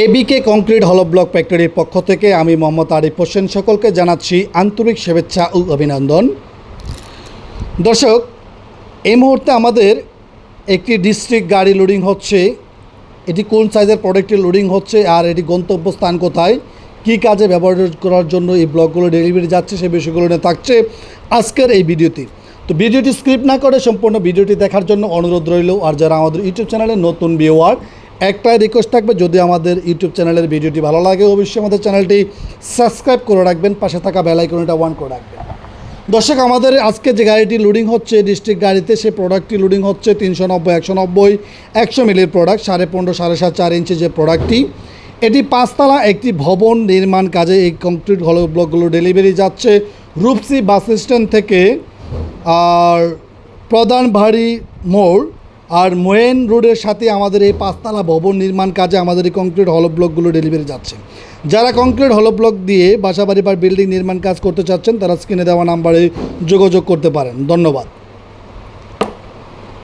এবিকে concrete হল block ফ্যাক্টরির পক্ষ থেকে আমি মোহাম্মদ আরিফ হোসেন সকলকে জানাচ্ছি আন্তরিক শুভেচ্ছা ও অভিনন্দন। দর্শক, এই মুহূর্তে আমাদের একটি ডিস্ট্রিক্ট গাড়ি লোডিং হচ্ছে। এটি কোন সাইজের প্রোডাক্টটি লোডিং হচ্ছে আর এটি গন্তব্যস্থান কোথায়? কী কাজে ব্যবহার করার জন্য এই ব্লকগুলো ডেলিভারি যাচ্ছে সেই বিষয়গুলো নিয়ে থাকছে আজকের এই ভিডিওটি। তো ভিডিওটি স্ক্রিপ্ট না করে সম্পূর্ণ ভিডিওটি দেখার জন্য অনুরোধ রইল। আর যারা আমাদের ইউটিউব চ্যানেলে নতুন ভিউয়ার একটাই রিকোয়েস্ট থাকবে, যদি আমাদের ইউটিউব চ্যানেলের ভিডিওটি ভালো লাগে, অবশ্যই আমাদের চ্যানেলটি সাবস্ক্রাইব করে রাখবেন, পাশে থাকা বেল আইকনটা ওয়ান করে রাখবেন। দর্শক, আমাদের আজকে যে গাড়িটি লোডিং হচ্ছে ডিস্ট্রিক্ট গাড়িতে, সেই প্রোডাক্টটি লোডিং হচ্ছে তিনশো নব্বই, একশো নব্বই, একশো মিলির প্রোডাক্ট সাড়ে পনেরো, সাড়ে সাত, চার ইঞ্চি যে প্রোডাক্টটি এটি পাঁচতলা একটি ভবন নির্মাণ কাজে এই কংক্রিট হল ব্লকগুলো ডেলিভারি যাচ্ছে। রূপসি বাস স্ট্যান্ড থেকে, আর প্রধান ভারী মোড় আর মোয়েন রোডের সাথে আমাদের এই পাঁচতলা ভবন নির্মাণ কাজে আমাদের এই কংক্রিট হল ব্লকগুলো ডেলিভারি যাচ্ছে। যারা কংক্রিট হল ব্লক দিয়ে বাসাবাড়ি বা বিল্ডিং নির্মাণ কাজ করতে চাচ্ছেন, তারা স্ক্রিনে দেওয়া নাম্বারে যোগাযোগ করতে পারেন। ধন্যবাদ।